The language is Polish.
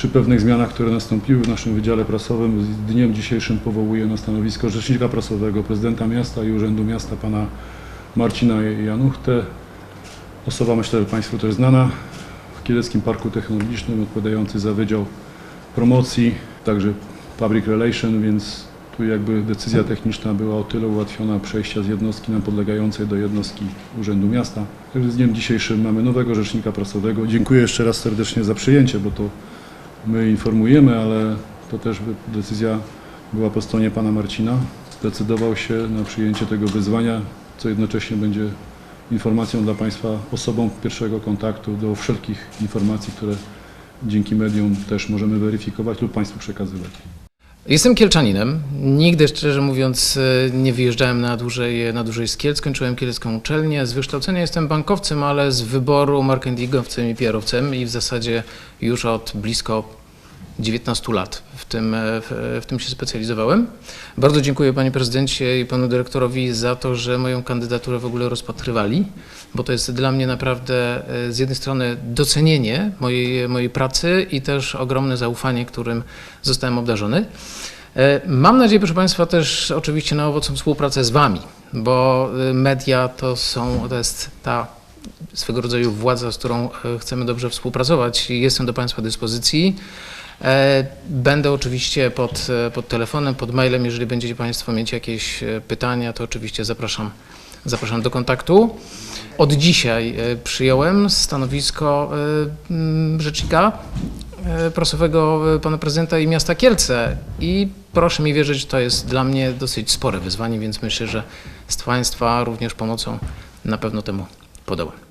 przy pewnych zmianach, które nastąpiły w naszym wydziale prasowym, z dniem dzisiejszym powołuję na stanowisko rzecznika prasowego prezydenta miasta i Urzędu Miasta pana Marcina Januchtę. Osoba myślę, że Państwu też znana w Kieleckim Parku Technologicznym, odpowiadający za Wydział Promocji, także Public Relation, więc tu jakby decyzja techniczna była o tyle ułatwiona przejścia z jednostki nam podlegającej do jednostki Urzędu Miasta. Także z dniem dzisiejszym mamy nowego rzecznika prasowego. Dziękuję jeszcze raz serdecznie za przyjęcie, bo to my informujemy, ale to też decyzja była po stronie pana Marcina. Zdecydował się na przyjęcie tego wyzwania, co jednocześnie będzie informacją dla Państwa, osobą pierwszego kontaktu do wszelkich informacji, które dzięki medium też możemy weryfikować lub Państwu przekazywać. Jestem Kielczaninem. Nigdy, szczerze mówiąc, e, nie wyjeżdżałem na dłużej, na dłużej z. Skończyłem Kielecką uczelnię. Z wykształcenia jestem bankowcem, ale z wyboru marketingowcem i PR-owcem i w zasadzie już od blisko 19 lat w tym, e, w, tym się specjalizowałem. Bardzo dziękuję panie prezydencie i panu dyrektorowi za to, że moją kandydaturę w ogóle rozpatrywali, bo to jest dla mnie naprawdę e, z jednej strony docenienie mojej, mojej pracy i też ogromne zaufanie, którym zostałem obdarzony. E, Mam nadzieję, proszę Państwa, też oczywiście na owocną współpracę z Wami, bo media to są, to jest ta swego rodzaju władza, z którą chcemy dobrze współpracować. Jestem do Państwa dyspozycji. E, Będę oczywiście pod, e, pod telefonem, pod mailem. Jeżeli będziecie Państwo mieć jakieś e, pytania, to oczywiście zapraszam, zapraszam do kontaktu. Od dzisiaj przyjąłem stanowisko rzecznika prasowego pana prezydenta i miasta Kielce i proszę mi wierzyć, to jest dla mnie dosyć spore wyzwanie, więc myślę, że z Państwa również pomocą na pewno temu podołam.